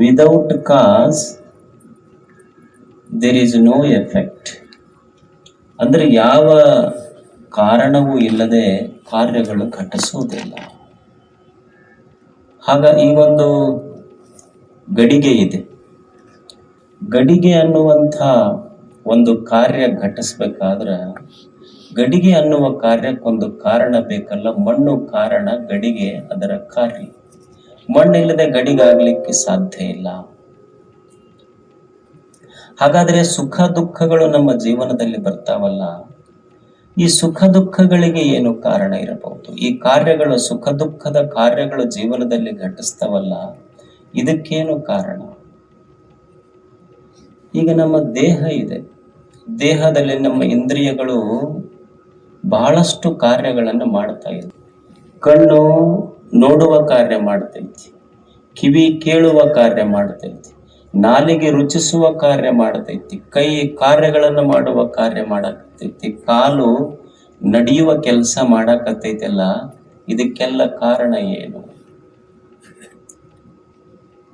without cause, there is no effect. ಅಂದರೆ ಯಾವ ಕಾರಣವೂ ಇಲ್ಲದೆ ಕಾರ್ಯಗಳು ಘಟಿಸುವುದಿಲ್ಲ ಹಾಗ ಈ ಒಂದು ಗಡಿಗೆ ಇದೆ. ಗಡಿಗೆ ಅನ್ನುವಂಥ ಒಂದು ಕಾರ್ಯ ಘಟಿಸ್ಬೇಕಾದ್ರೆ ಗಡಿಗೆ ಅನ್ನುವ ಕಾರ್ಯಕ್ಕೊಂದು ಕಾರಣ ಬೇಕಲ್ಲ, ಮಣ್ಣು ಕಾರಣ ಗಡಿಗೆ ಅದರ ಕಾರ್ಯ. ಮಣ್ಣಿಲ್ಲದೆ ಗಡಿಗಾಗಲಿಕ್ಕೆ ಸಾಧ್ಯ ಇಲ್ಲ. ಹಾಗಾದ್ರೆ ಸುಖ ದುಃಖಗಳು ನಮ್ಮ ಜೀವನದಲ್ಲಿ ಬರ್ತಾವಲ್ಲ? ಈ ಸುಖ ದುಃಖಗಳಿಗೆ ಏನು ಕಾರಣ ಇರಬಹುದು? ಈ ಕಾರ್ಯಗಳು ಸುಖ ದುಃಖದ ಕಾರ್ಯಗಳು ಜೀವನದಲ್ಲಿ ಘಟಿಸ್ತಾವಲ್ಲ? ಇದಕ್ಕೇನು ಕಾರಣ? ಈಗ ನಮ್ಮ ದೇಹ ಇದೆ. ದೇಹದಲ್ಲಿ ನಮ್ಮ ಇಂದ್ರಿಯಗಳು ಬಹಳಷ್ಟು ಕಾರ್ಯಗಳನ್ನು ಮಾಡ್ತಾ ಇದೆ ಕಣ್ಣು ನೋಡುವ ಕಾರ್ಯ ಮಾಡ್ತೈತಿ, ಕಿವಿ ಕೇಳುವ ಕಾರ್ಯ ಮಾಡ್ತೈತಿ, ನಾಲಿಗೆ ರುಚಿಸುವ ಕಾರ್ಯ ಮಾಡ್ತೈತಿ, ಕೈ ಕಾರ್ಯಗಳನ್ನು ಮಾಡುವ ಕಾರ್ಯ ಮಾಡಕತ್ತೈತಿ, ಕಾಲು ನಡೆಯುವ ಕೆಲಸ ಮಾಡಕತ್ತೈತಲ್ಲ, ಇದಕ್ಕೆಲ್ಲ ಕಾರಣ ಏನು?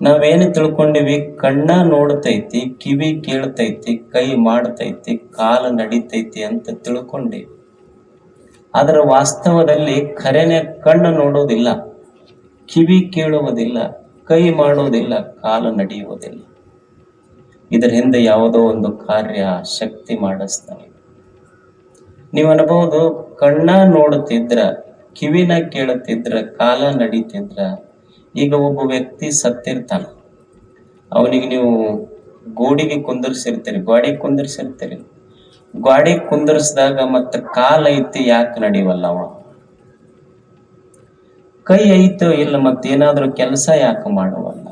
ನಾವೇನು ತಿಳ್ಕೊಂಡಿವಿ? ಕಣ್ಣ ನೋಡ್ತೈತಿ, ಕಿವಿ ಕೇಳ್ತೈತಿ, ಕೈ ಮಾಡ್ತೈತಿ, ಕಾಲು ನಡಿತೈತಿ ಅಂತ ತಿಳ್ಕೊಂಡಿವಿ. ಅದರ ವಾಸ್ತವದಲ್ಲಿ ಖರೇನೆ ಕಣ್ಣು ನೋಡೋದಿಲ್ಲ. ಕಿವಿ ಕೇಳುವುದಿಲ್ಲ, ಕೈ ಮಾಡುವುದಿಲ್ಲ, ಕಾಲು ನಡೆಯುವುದಿಲ್ಲ. ಇದರ ಹಿಂದೆ ಯಾವುದೋ ಒಂದು ಕಾರ್ಯ ಶಕ್ತಿ ಮಾಡಿಸ್ತಾನೆ. ನೀವು ಅನ್ಬಹುದು ಕಣ್ಣ ನೋಡುತ್ತಿದ್ರ, ಕಿವಿನ ಕೇಳುತ್ತಿದ್ರ, ಕಾಲ ನಡೀತಿದ್ರ, ಈಗ ಒಬ್ಬ ವ್ಯಕ್ತಿ ಸತ್ತಿರ್ತಾನ. ಅವನಿಗೆ ನೀವು ಗೋಡಿಗೆ ಕುಂದರ್ಸಿರ್ತೀರಿ, ಗ್ವಾಡಿ ಕುಂದರ್ಸಿರ್ತೀರಿ. ಗಾಡಿ ಕುಂದರ್ಸಿದಾಗ ಮತ್ತೆ ಕಾಲ ಐತಿ ಯಾಕೆ ನಡಿವಲ್ಲ ಅವ? ಕೈ ಐತೋ ಇಲ್ಲ ಮತ್ತೇನಾದ್ರೂ ಕೆಲಸ ಯಾಕೆ ಮಾಡುವಲ್ಲ?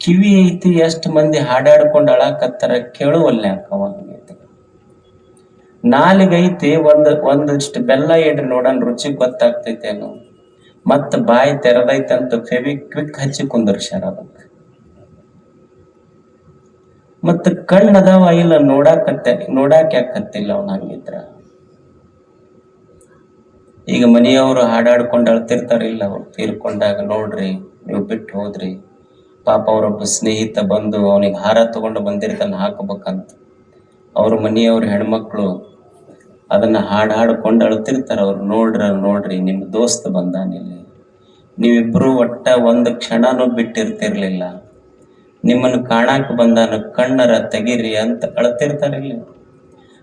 ಕಿವಿ ಐತಿ, ಎಷ್ಟು ಮಂದಿ ಹಾಡಾಡ್ಕೊಂಡು ಅಳಕತ್ತಾರ ಕೇಳುವಲ್ಲ ಯಾಕೆ ಅವ ನಾಲಿಗೈತಿ, ಒಂದ್, ಒಂದಿಷ್ಟು ಬೆಲ್ಲ ಇಡ್ರಿ ನೋಡೋಣ ರುಚಿ ಗೊತ್ತಾಗ್ತೈತೇನು ಮತ್ತ ಬಾಯಿ ತೆರೆದೈತಂತ ಫೆವಿ ಕ್ವಿಕ್ ಹಚ್ಚಿ ಕುಂದರ್ಸ್ಯಾರ ಅದಕ್ಕೆ. ಮತ್ತ ಕಣ್ಣು ಅದಾವ ಇಲ್ಲ ನೋಡಾಕತ್ತೆ ನೋಡಾಕ ಯಾಕತ್ತಿಲ್ಲ ಅವ್ನ ಹಂಗಿದ್ರ? ಈಗ ಮನೆಯವರು ಹಾಡಾಡ್ಕೊಂಡು ಅಳ್ತಿರ್ತಾರೆ, ಇಲ್ಲ ಅವ್ರು ತೀರ್ಕೊಂಡಾಗ ನೋಡ್ರಿ, ನೀವು ಬಿಟ್ಟು ಹೋದ್ರಿ. ಪಾಪ ಅವರೊಬ್ಬ ಸ್ನೇಹಿತ ಬಂದು ಅವನಿಗೆ ಹಾರ ತಗೊಂಡು ಬಂದಿರ್ತಾನೆ, ಹಾಕಬೇಕಂತ. ಅವ್ರ ಮನೆಯವ್ರ ಹೆಣ್ಮಕ್ಳು ಅದನ್ನ ಹಾಡ್ ಹಾಡ್ಕೊಂಡು ಅಳ್ತಿರ್ತಾರ, ಅವ್ರು ನೋಡ್ರ, ನೋಡ್ರಿ, ನಿಮ್ ದೋಸ್ತ ಬಂದಾನಿಲ್ಲಿ ನೀವಿಬ್ರು ಒಟ್ಟ ಒಂದು ಕ್ಷಣನೂ ಬಿಟ್ಟಿರ್ತಿರ್ಲಿಲ್ಲ. ನಿಮ್ಮನ್ನು ಕಾಣಾಕ ಬಂದಾನ, ಕಣ್ಣರ ತೆಗೀರಿ ಅಂತ ಅಳ್ತಿರ್ತಾರಿಲ್ಲ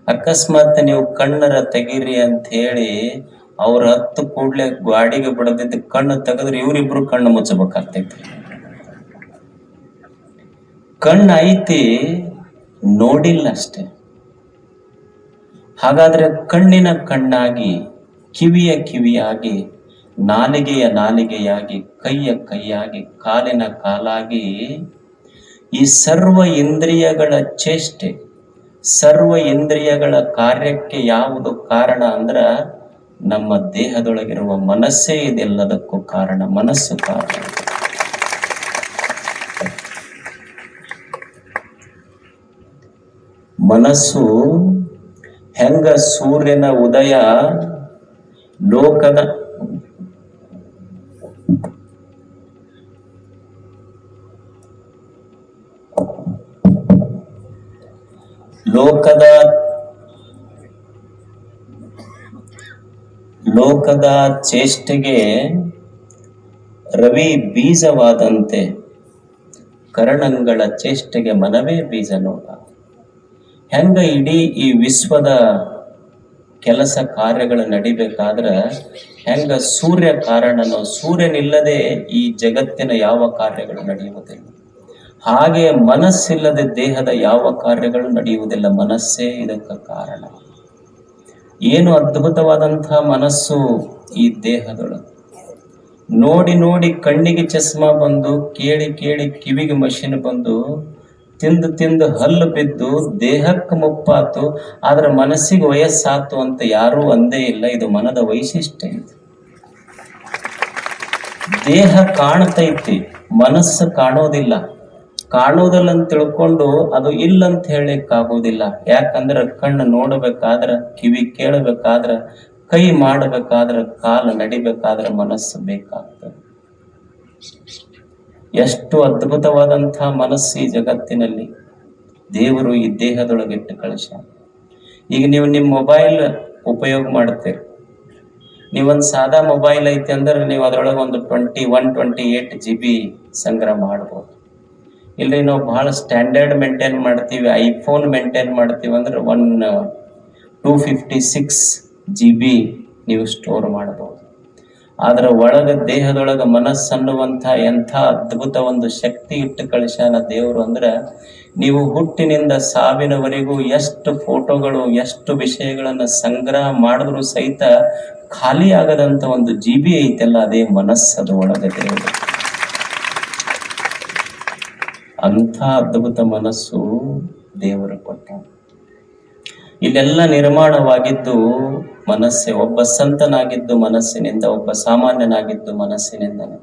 ಅಕಸ್ಮಾತ್ ನೀವು ಕಣ್ಣರ ತೆಗೀರಿ ಅಂತ ಹೇಳಿ ಅವ್ರ ಹತ್ತು ಕೂಡ್ಲೆ ಗಾಡಿಗೆ ಬಿಡದಿದ್ದ ಕಣ್ಣು ತೆಗೆದ್ರೆ ಇವ್ರಿಬ್ರು ಕಣ್ಣು ಮುಚ್ಚಬೇಕಾಗ್ತೈತಿ. ಕಣ್ಣು ಐತಿ, ನೋಡಿಲ್ಲ ಅಷ್ಟೆ. ಹಾಗಾದ್ರೆ ಕಣ್ಣಿನ ಕಣ್ಣಾಗಿ, ಕಿವಿಯ ಕಿವಿಯಾಗಿ, ನಾಲಿಗೆಯ ನಾಲಿಗೆಯಾಗಿ, ಕೈಯ ಕೈಯಾಗಿ, ಕಾಲಿನ ಕಾಲಾಗಿ ಈ ಸರ್ವ ಇಂದ್ರಿಯಗಳ ಚೇಷ್ಟೆ, ಸರ್ವ ಇಂದ್ರಿಯಗಳ ಕಾರ್ಯಕ್ಕೆ ಯಾವುದು ಕಾರಣ ಅಂದ್ರ ನಮ್ಮ ದೇಹದೊಳಗಿರುವ ಮನಸ್ಸೇ ಇದೆಲ್ಲದಕ್ಕೂ ಕಾರಣ ಮನಸ್ಸು ಕಾರಣ. ಮನಸ್ಸು ಹೆಂಗ ಸೂರ್ಯನ ಉದಯ ಲೋಕದ ಲೋಕದ ಲೋಕದ ಚೇಷ್ಟೆಗೆ ರವಿ ಬೀಜವಾದಂತೆ ಕರಣಂಗಳ ಚೇಷ್ಟೆಗೆ ಮನವೇ ಬೀಜ ನೋಡ ಹೆಂಗ ಇಡೀ ಈ ವಿಶ್ವದ ಕೆಲಸ ಕಾರ್ಯಗಳು ನಡಿಬೇಕಾದ್ರ ಹೆಂಗ ಸೂರ್ಯ ಕಾರಣನೋ ಸೂರ್ಯನಿಲ್ಲದೆ ಈ ಜಗತ್ತಿನ ಯಾವ ಕಾರ್ಯಗಳು ನಡೆಯುವುದಿಲ್ಲ. ಹಾಗೆ ಮನಸ್ಸಿಲ್ಲದೆ ದೇಹದ ಯಾವ ಕಾರ್ಯಗಳು ನಡೆಯುವುದಿಲ್ಲ, ಮನಸ್ಸೇ ಇದಕ್ಕೆ ಕಾರಣ. ಏನು ಅದ್ಭುತವಾದಂತಹ ಮನಸ್ಸು ಈ ದೇಹದೊಳಗೆ? ನೋಡಿ ನೋಡಿ ಕಣ್ಣಿಗೆ ಚಸ್ಮಾ ಬಂದು, ಕೇಳಿ ಕೇಳಿ ಕಿವಿಗೆ ಮಷಿನ್ ಬಂದು, ತಿಂದು ತಿಂದು ಹಲ್ಲು ಬಿದ್ದು, ದೇಹಕ್ಕೆ ಮುಪ್ಪಾತು, ಆದ್ರೆ ಮನಸ್ಸಿಗೆ ವಯಸ್ಸಾತು ಅಂತ ಯಾರೂ ಒಂದೇ ಇಲ್ಲ. ಇದು ಮನದ ವೈಶಿಷ್ಟ್ಯ ಇದು. ದೇಹ ಕಾಣ್ತೈತಿ, ಮನಸ್ಸು ಕಾಣೋದಿಲ್ಲ. ಕಾಣೋದಿಲ್ಲ ಅಂತ ತಿಳ್ಕೊಂಡು ಅದು ಇಲ್ಲ ಅಂತ ಹೇಳಲಿಕ್ಕೆ ಆಗೋದಿಲ್ಲ ಯಾಕಂದ್ರೆ ಕಣ್ಣು ನೋಡಬೇಕಾದ್ರೆ, ಕಿವಿ ಕೇಳಬೇಕಾದ್ರೆ, ಕೈ ಮಾಡಬೇಕಾದ್ರೆ, ಕಾಲು ನಡಿಬೇಕಾದ್ರೆ ಮನಸ್ಸು ಬೇಕಾಗ್ತದೆ. ಎಷ್ಟು ಅದ್ಭುತವಾದಂಥ ಮನಸ್ಸು ಈ ಜಗತ್ತಿನಲ್ಲಿ. ದೇವರು ಈ ದೇಹದೊಳಗೆ ಇಟ್ಟು ಕಳಿಸ ಈಗ ನೀವು ನಿಮ್ಮ ಮೊಬೈಲ್ ಉಪಯೋಗ ಮಾಡ್ತೀರಿ. ನೀವೊಂದು ಸಾದಾ ಮೊಬೈಲ್ ಐತಿ ಅಂದ್ರೆ ನೀವು ಅದರೊಳಗೆ ಒಂದು twenty one, twenty eight G B ಸಂಗ್ರಹ ಮಾಡ್ಬೋದು. ಇಲ್ಲಿ ನಾವು ಬಹಳ ಸ್ಟ್ಯಾಂಡರ್ಡ್ ಮೇಂಟೈನ್ ಮಾಡ್ತೀವಿ. ಐಫೋನ್ ಮೇಂಟೈನ್ ಮಾಡ್ತೀವಿ ಅಂದ್ರೆ one two fifty six G B ನೀವು ಸ್ಟೋರ್ ಮಾಡಬಹುದು ಅದರ ಒಳಗ ದೇಹದೊಳಗ ಮನಸ್ಸನ್ನುವಂಥ ಎಂಥ ಅದ್ಭುತ ಒಂದು ಶಕ್ತಿ ಇಟ್ಟು ಕಳಿಸ್ಯಾನ ದೇವರು ಅಂದ್ರೆ ನೀವು ಹುಟ್ಟಿನಿಂದ ಸಾವಿನವರೆಗೂ ಎಷ್ಟು ಫೋಟೋಗಳು, ಎಷ್ಟು ವಿಷಯಗಳನ್ನ ಸಂಗ್ರಹ ಮಾಡಿದ್ರು ಸಹಿತ ಖಾಲಿ ಆಗದಂತ ಒಂದು ಜೀಬಿ ಐತೆಲ್ಲ, ಅದೇ ಮನಸ್ಸದ ಒಳಗ ದೇವರು. ಅಂಥ ಅದ್ಭುತ ಮನಸ್ಸು ದೇವರು ಕೊಟ್ಟ ಇಲ್ಲೆಲ್ಲ ನಿರ್ಮಾಣವಾಗಿದ್ದು ಮನಸ್ಸೆ, ಒಬ್ಬ ಸಂತನಾಗಿದ್ದು ಮನಸ್ಸಿನಿಂದ, ಒಬ್ಬ ಸಾಮಾನ್ಯನಾಗಿದ್ದು ಮನಸ್ಸಿನಿಂದನೇ.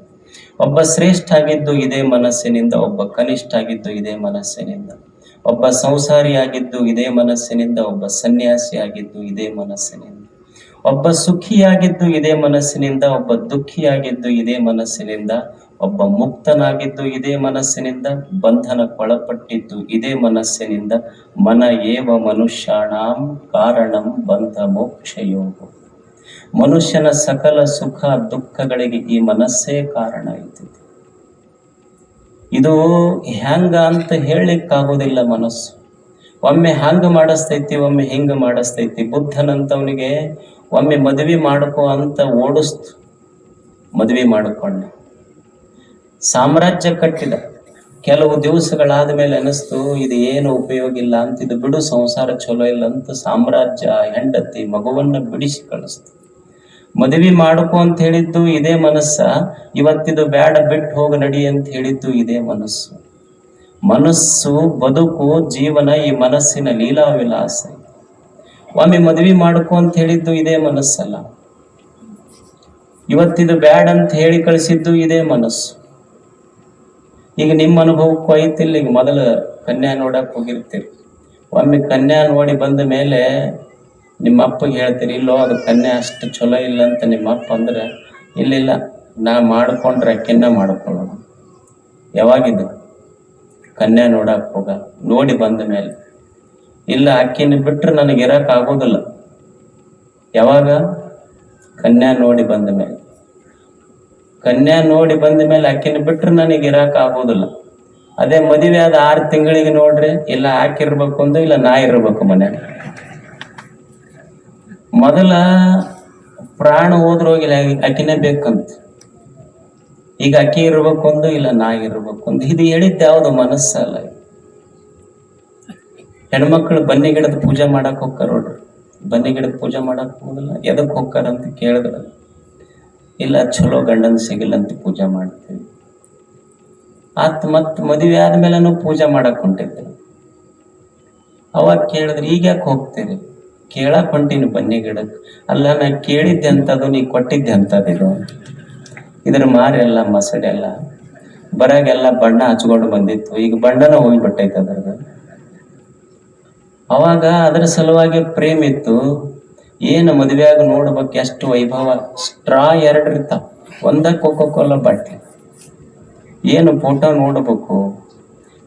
ಒಬ್ಬ ಶ್ರೇಷ್ಠ ಆಗಿದ್ದು ಇದೇ ಮನಸ್ಸಿನಿಂದ, ಒಬ್ಬ ಕನಿಷ್ಠ ಆಗಿದ್ದು ಇದೇ ಮನಸ್ಸಿನಿಂದ. ಒಬ್ಬ ಸಂಸಾರಿಯಾಗಿದ್ದು ಇದೇ ಮನಸ್ಸಿನಿಂದ, ಒಬ್ಬ ಸನ್ಯಾಸಿಯಾಗಿದ್ದು ಇದೇ ಮನಸ್ಸಿನಿಂದ. ಒಬ್ಬ ಸುಖಿಯಾಗಿದ್ದು ಇದೇ ಮನಸ್ಸಿನಿಂದ, ಒಬ್ಬ ದುಃಖಿಯಾಗಿದ್ದು ಇದೇ ಮನಸ್ಸಿನಿಂದ ಒಬ್ಬ ಮುಕ್ತನಾಗಿದ್ದು ಇದೇ ಮನಸ್ಸಿನಿಂದ ಬಂಧನಕ್ಕೊಳಪಟ್ಟಿದ್ದು ಇದೇ ಮನಸ್ಸಿನಿಂದ ಮನ ಏವ ಮನುಷ್ಯಾಣಾಂ ಕಾರಣಂ ಬಂಧ ಮೋಕ್ಷಯೋಗ. ಮನುಷ್ಯನ ಸಕಲ ಸುಖ ದುಃಖಗಳಿಗೆ ಈ ಮನಸ್ಸೇ ಕಾರಣ ಇದ್ದಿದೆ ಇದು ಹ್ಯಾಂಗ ಅಂತ ಹೇಳಲಿಕ್ಕಾಗೋದಿಲ್ಲ ಮನಸ್ಸು. ಒಮ್ಮೆ ಹ್ಯಾಂಗ ಮಾಡಿಸ್ತೈತಿ, ಒಮ್ಮೆ ಹಿಂಗ ಮಾಡಿಸ್ತೈತಿ. ಬುದ್ಧನಂತವನಿಗೆ ಒಮ್ಮೆ ಮದುವೆ ಮಾಡ್ಕೋ ಅಂತ ಓಡಿಸ್ತು. ಮದುವೆ ಮಾಡಿಕೊಂಡ. ಸಾಮ್ರಾಜ್ಯ ಕಟ್ಟಿದ. ಕೆಲವು ದಿವಸಗಳಾದ ಮೇಲೆ ಅನಿಸ್ತು ಇದು ಏನು ಉಪಯೋಗ ಇಲ್ಲ ಅಂತ ಇದು ಬಿಡು, ಸಂಸಾರ ಚಲೋ ಇಲ್ಲ ಅಂತ ಸಾಮ್ರಾಜ್ಯ ಹೆಂಡತಿ ಮಗುವನ್ನ ಬಿಡಿಸಿ ಕಳಿಸ್ತು. ಮದುವೆ ಮಾಡ್ಕೊ ಅಂತ ಹೇಳಿದ್ದು ಇದೇ ಮನಸ್ಸ, ಇವತ್ತಿದು ಬ್ಯಾಡ, ಬಿಟ್ಟು ಹೋಗ ನಡಿ ಅಂತ ಹೇಳಿದ್ದು ಇದೇ ಮನಸ್ಸು. ಮನಸ್ಸು, ಬದುಕು, ಜೀವನ ಈ ಮನಸ್ಸಿನ ಲೀಲಾ ವಿಲಾಸ ಒಮ್ಮೆ ಮದುವೆ ಮಾಡ್ಕೊ ಅಂತ ಹೇಳಿದ್ದು ಇದೇ ಮನಸ್ಸಲ್ಲ. ಇವತ್ತಿದು ಬ್ಯಾಡ್ ಅಂತ ಹೇಳಿ ಕಳಿಸಿದ್ದು ಇದೇ ಮನಸ್ಸು. ಈಗ ನಿಮ್ಮ ಅನುಭವಕ್ಕೂ ಐತಿಲ್ಲ ಈಗ ಮೊದಲು ಕನ್ಯಾ ನೋಡಕ್ ಹೋಗಿರ್ತೀರಿ. ಒಮ್ಮೆ ಕನ್ಯಾ ನೋಡಿ ಬಂದ ಮೇಲೆ ನಿಮ್ಮ ಅಪ್ಪಗೆ ಹೇಳ್ತೀರಿ, ಇಲ್ಲೋ, ಅದು ಕನ್ಯಾ ಅಷ್ಟು ಚಲೋ ಇಲ್ಲ ಅಂತ ನಿಮ್ಮ ಅಪ್ಪ ಅಂದ್ರೆ ಇಲ್ಲಿಲ್ಲ ನಾ ಮಾಡ್ಕೊಂಡ್ರೆ ಅಕ್ಕಿನ್ನ ಮಾಡ್ಕೊಳ್ಳೋಣ ಯಾವಾಗಿದ್ದು? ಕನ್ಯಾ ನೋಡಕ್ ಹೋಗ. ನೋಡಿ ಬಂದ ಮೇಲೆ. ಇಲ್ಲ ಅಕ್ಕಿನ ಬಿಟ್ಟರೆ ನನಗೆ ಇರಕ್ ಆಗೋದಿಲ್ಲ. ಯಾವಾಗ? ಕನ್ಯಾ ನೋಡಿ ಬಂದ ಮೇಲೆ. ಕನ್ಯಾ ನೋಡಿ ಬಂದ ಮೇಲೆ ಅಕ್ಕಿನ ಬಿಟ್ರೆ ನನಗೆ ಇರಾಕ ಆಗೋದಿಲ್ಲ ಅದೇ ಮದುವೆ ಆದ ಆರು ತಿಂಗಳಿಗೆ ನೋಡ್ರಿ, ಇಲ್ಲ ಹಾಕಿರ್ಬೇಕು ಅಂದು, ಇಲ್ಲ ನಾ ಇರ್ಬೇಕು ಮನ್ಯಾಗ ಮೊದಲ ಪ್ರಾಣ ಹೋದ್ರೋಗಿಲ್ಲ ಅಕ್ಕಿನೇ ಆಕಿನೇ ಬೇಕಂತ. ಈಗ ಅಕ್ಕಿ ಇರ್ಬೇಕು ಅಂದು, ಇಲ್ಲ ನಾ ಇರ್ಬೇಕು ಅಂದು. ಇದು ಹೇಳಿದ್ದ ಯಾವ್ದು ಮನಸ್ಸಲ್ಲ. ಹೆಣ್ಮಕ್ಳು ಬನ್ನಿ ಗಿಡದ ಪೂಜೆ ಮಾಡಕ್ ಹೋಗ್ತಾರ ನೋಡ್ರಿ. ಬನ್ನಿ ಗಿಡದ ಪೂಜೆ ಮಾಡಕ್ ಹೋಗಲ್ಲ ಎದಕ್ ಹೋಗ್ತಾರ ಅಂತ ಕೇಳಿದ್ರ ಇಲ್ಲ, ಚಲೋ ಗಂಡನ್ ಸಿಗಲ್ಲ ಅಂತ ಪೂಜೆ ಮಾಡ್ತೀವಿ. ಆತ್ ಮತ್ ಮದುವೆ ಆದ್ಮೇಲೆನೂ ಪೂಜೆ ಮಾಡಕ್ ಹೊಂಟಿದ್ರು ಅವಾಗ ಕೇಳಿದ್ರೆ, ಈಗ ಯಾಕೆ ಹೋಗ್ತೀರಿ? ಕೇಳಕ್ ಹೊಂಟೀನಿ ಬನ್ನಿ ಗಿಡಕ್. ಅಲ್ಲ, ನಾ ಕೇಳಿದ್ದೆ ಅಂತದು, ನೀ ಕೊಟ್ಟಿದ್ದೆ ಅಂತದಿದು ಇದ್ರ ಮಾರಿ ಎಲ್ಲ, ಮಸಡೆ ಎಲ್ಲ. ಬರಾಗೆಲ್ಲ ಬಣ್ಣ ಹಚ್ಕೊಂಡು ಬಂದಿತ್ತು. ಈಗ ಬಣ್ಣನ ಹೋಗ್ಬಿಟ್ಟೈತೆ ಅದ್ರದ್ದು. ಅವಾಗ ಅದರ ಸಲುವಾಗಿ ಪ್ರೇಮ್ ಇತ್ತು. ಏನು ಮದುವೆಯಾಗ ನೋಡ್ಬೇಕು, ಎಷ್ಟು ವೈಭವ. ಸ್ಟ್ರಾ ಎರಡು ಇರ್ತಾವ ಒಂದ ಕೋಕೋ ಕೋಲ ಬಟ್ಟೆ. ಏನು ಫೋಟೋ ನೋಡ್ಬೇಕು.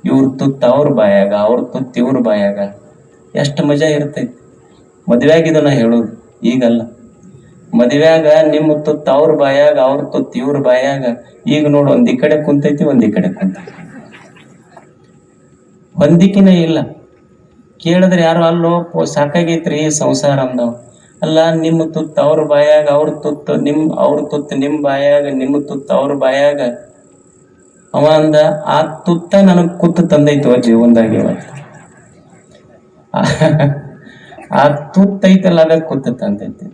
ಇವ್ರ ತುತ್ತ ಅವ್ರ ಬಾಯಾಗ, ಅವ್ರ ತುತ್ತ ಇವ್ರ ಬಾಯಾಗ. ಎಷ್ಟು ಮಜಾ ಇರ್ತೈತಿ. ಮದುವೆಯಾಗ ಇದನ್ನ ಹೇಳೋದು, ಈಗಲ್ಲ. ಮದುವೆಯಾಗ ನಿಮ್ಮ ತುತ್ತ ಅವ್ರ ಬಾಯಾಗ, ಅವ್ರ ತುತ್ತ ಇವ್ರ ಬಾಯಾಗ. ಈಗ ನೋಡು, ಒಂದ್ ಈ ಕಡೆ ಕುಂತೈತಿ, ಒಂದ್ ಕಡೆ ಕುಂತ ಹೊಂದಿಕಿನೇ ಇಲ್ಲ. ಕೇಳಿದ್ರೆ ಯಾರು, ಅಲ್ಲೋ, ಸಾಕಾಗೈತ್ರಿ, ಸಂಸಾರ ಅಂದವ್. ಅಲ್ಲ, ನಿಮ್ಮ ತುತ್ತು ಅವ್ರ ಬಾಯಾಗ, ಅವ್ರ ತುತ್ತು ನಿಮ್, ಅವ್ರ ತುತ್ತು ನಿಮ್ ಬಾಯಾಗ, ನಿಮ್ಮ ತುತ್ತು ಅವ್ರ ಬಾಯಾಗ. ಅವ ಅಂದ, ಆ ತುತ್ತ ನನಗ್ ಕುತ್ತು ಅವ ಜೀವನದಾಗ ಇವತ್ತು. ಆ ತುತ್ತೈತಲ್ಲ ಅದ ಕುತ್ತು ತಂದೈತಿ